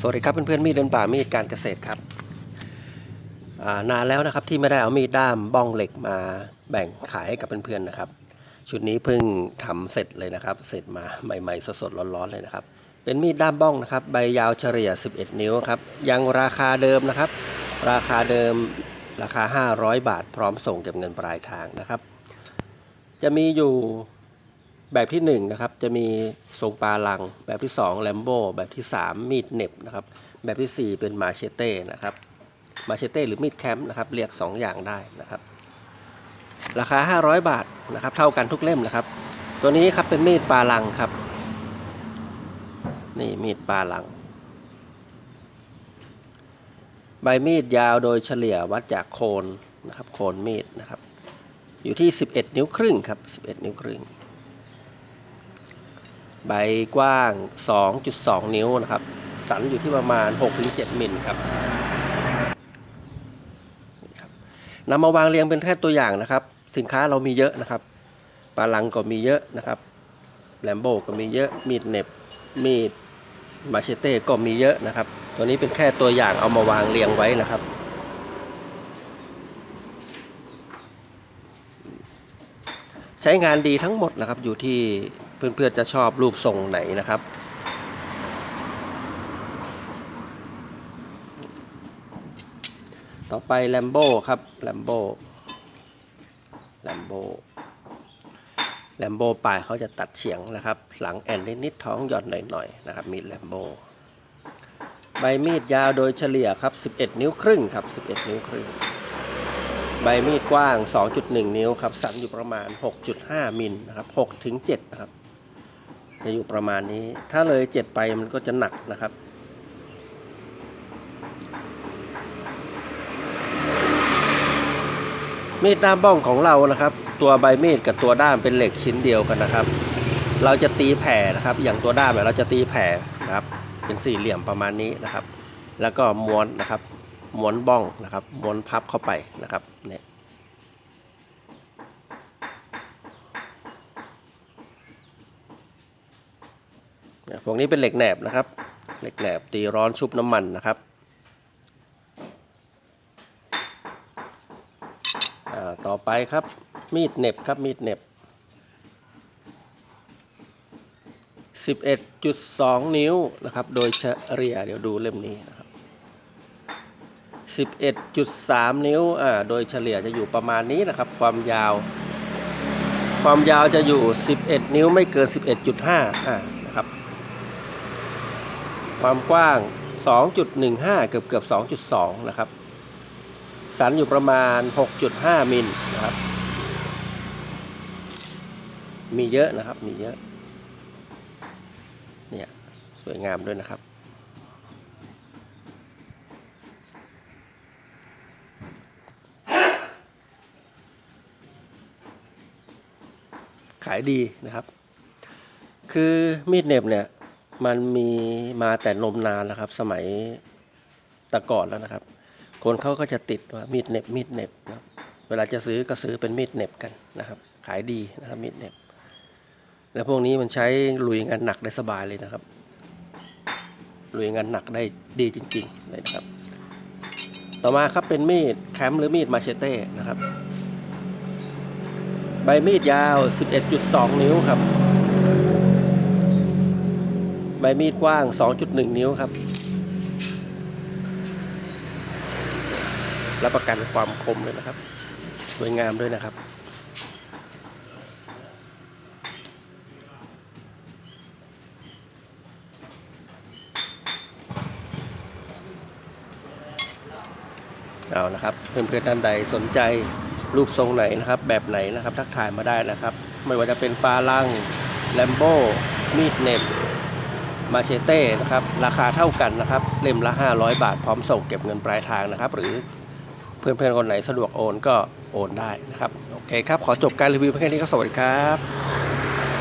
สวัสดีครับเพื่อนๆมีดเดินป่ามีดการเกษตรครับานานแล้วนะครับที่ไม่ได้เอามีดด้ามบ้องเหล็กมาแบ่งขายให้กับเพื่อนๆนะครับ ชุดนี้เพิ่งทำเสร็จเลยนะครับ เสร็จมาใหม่ๆสดๆร้อนๆเลยนะครับ เป็นมีดด้ามบ้องนะครับ ใบยาวเฉลี่ย 11 นิ้วครับยังราคาเดิมนะครับ ราคาเดิมราคา 500 บาท พร้อมส่งเก็บเงินปลายทางนะครับ จะมีอยู่ แบบที่1นงนะครับจะมีทรงปลาลัง แบบที่2แลมโบแบบที่ 3 มีดเน็บนะครับแบบทีสี่ 4 เป็นมาเชเต้นะครับมาเชเต้หรือมีดแคมป์นะครับเรียก 2 อย่างได้นะครับราคา 500 บาทนะครับเท่ากันทุกเล่มนะครับ ตัวนี้ครับเป็นมีดปลาลังครับนี่มีดปลาลัง ใบมีดยาวโดยเฉลี่ยวัดจากโคนนะครับโคนมีดนะครับอยู่ที่ 11 นิ้วครึ่งครับ 11 นิ้วครึ่ง ใบกว้าง 2.2 นิ้วนะครับ สันอยู่ที่ประมาณ 6-7มิลครับนี่ครับนำมาวางเรียงเป็นแค่ตัวอย่างนะครับ สินค้าเรามีเยอะนะครับปลาลังก็มีเยอะนะครับแลมโบก็มีเยอะมีดเน็บมีดมาเชเต้ก็มีเยอะนะครับ ตัวนี้เป็นแค่ตัวอย่างเอามาวางเรียงไว้นะครับใช้งานดีทั้งหมดนะครับอยู่ที่ เพื่อนๆจะชอบรูปทรงไหนนะครับ ต่อไปแลมโบ้ครับแลมโบ้แลมโบ้แลมโบ้ปลายเขาจะตัดเฉียงนะครับ หลังแอนนิดๆท้องหย่อนหน่อยๆนะครับมีดแลมโบ้ใบมีดยาวโดยเฉลี่ยครับ 11 นิ้วครึ่งครับ 11 นิ้วครึ่ง ใบมีดกว้าง 2.1 นิ้วครับ สันอยู่ประมาณ 6.5 มิลนะครับ6ถึง7นะครับ จะอยู่ประมาณนี้ ถ้าเลย7ไปมันก็จะหนักนะครับ มีดด้ามบ้องของเรานะครับ ตัวใบมีดกับตัวด้ามเป็นเหล็กชิ้นเดียวกันนะครับ เราจะตีแผ่นะครับ อย่างตัวด้ามเนี่ยเราจะตีแผ่นะครับ เป็นสี่เหลี่ยมประมาณนี้นะครับ แล้วก็ม้วนนะครับ ม้วนบ้องนะครับ ม้วนพับเข้าไปนะครับเนี่ย พวกนี้เป็นเหล็กแหนบนะครับ เหล็กแหนบตีร้อนชุบน้ำมันนะครับต่อไปครับ มีดเน็บครับมีดเน็บ 11.2 นิ้วนะครับ โดยเฉลี่ยเดี๋ยวดูเล่มนี้นะครับ11.3 นิ้วอ่าโดยเฉลี่ยจะอยู่ประมาณนี้นะครับ ความยาว ความยาวจะอยู่ 11 นิ้วไม่เกิน 11.5อ่า ความกว้าง 2.15 เกือบเกือบ 2.2 นะครับ สันอยู่ประมาณ 6.5 มิลนะครับ มีเยอะนะครับ มีเยอะ เนี่ย สวยงามด้วยนะครับ ขายดีนะครับ คือมีดเน็บเนี่ย มันมีมาแต่นมนานแล้วครับ สมัยแตะก่อนแล้วนะครับ คนเขาก็จะติดว่ามีดเน็บมีดเน็บนะเวลาจะซื้อก็ซื้อเป็นมีดเน็บกันนะครับ ขายดีนะครับมีดเน็บแล้วพวกนี้มันใช้ลุยงานหนักได้สบายเลยนะครับลุยงานหนักได้ดีจริงๆเลยนะครับ ต่อมาครับเป็นมีดแคมหรือมีดมาเชเต้นะครับ ใบมีดยาว 11.2 นิ้วครับ ใบมีดกว้าง 2.1 นิ้วครับ รับประกันความคมเลยนะครับ สวยงามด้วยนะครับ เอานะครับ เพื่อนๆท่านใดสนใจรูปทรงไหนนะครับ แบบไหนนะครับ ทักทายมาได้นะครับ ไม่ว่าจะเป็นปลาลังแลมโบมีดเน็บ มาเชเต้นะครับราคาเท่ากันนะครับเล่มละ 500 บาท พร้อมส่งเก็บเงินปลายทางนะครับ หรือเพื่อนๆคนไหนสะดวกโอนก็โอนได้นะครับ โอเคครับ ขอจบการรีวิวเพียงแค่นี้ก็สวัสดีครับ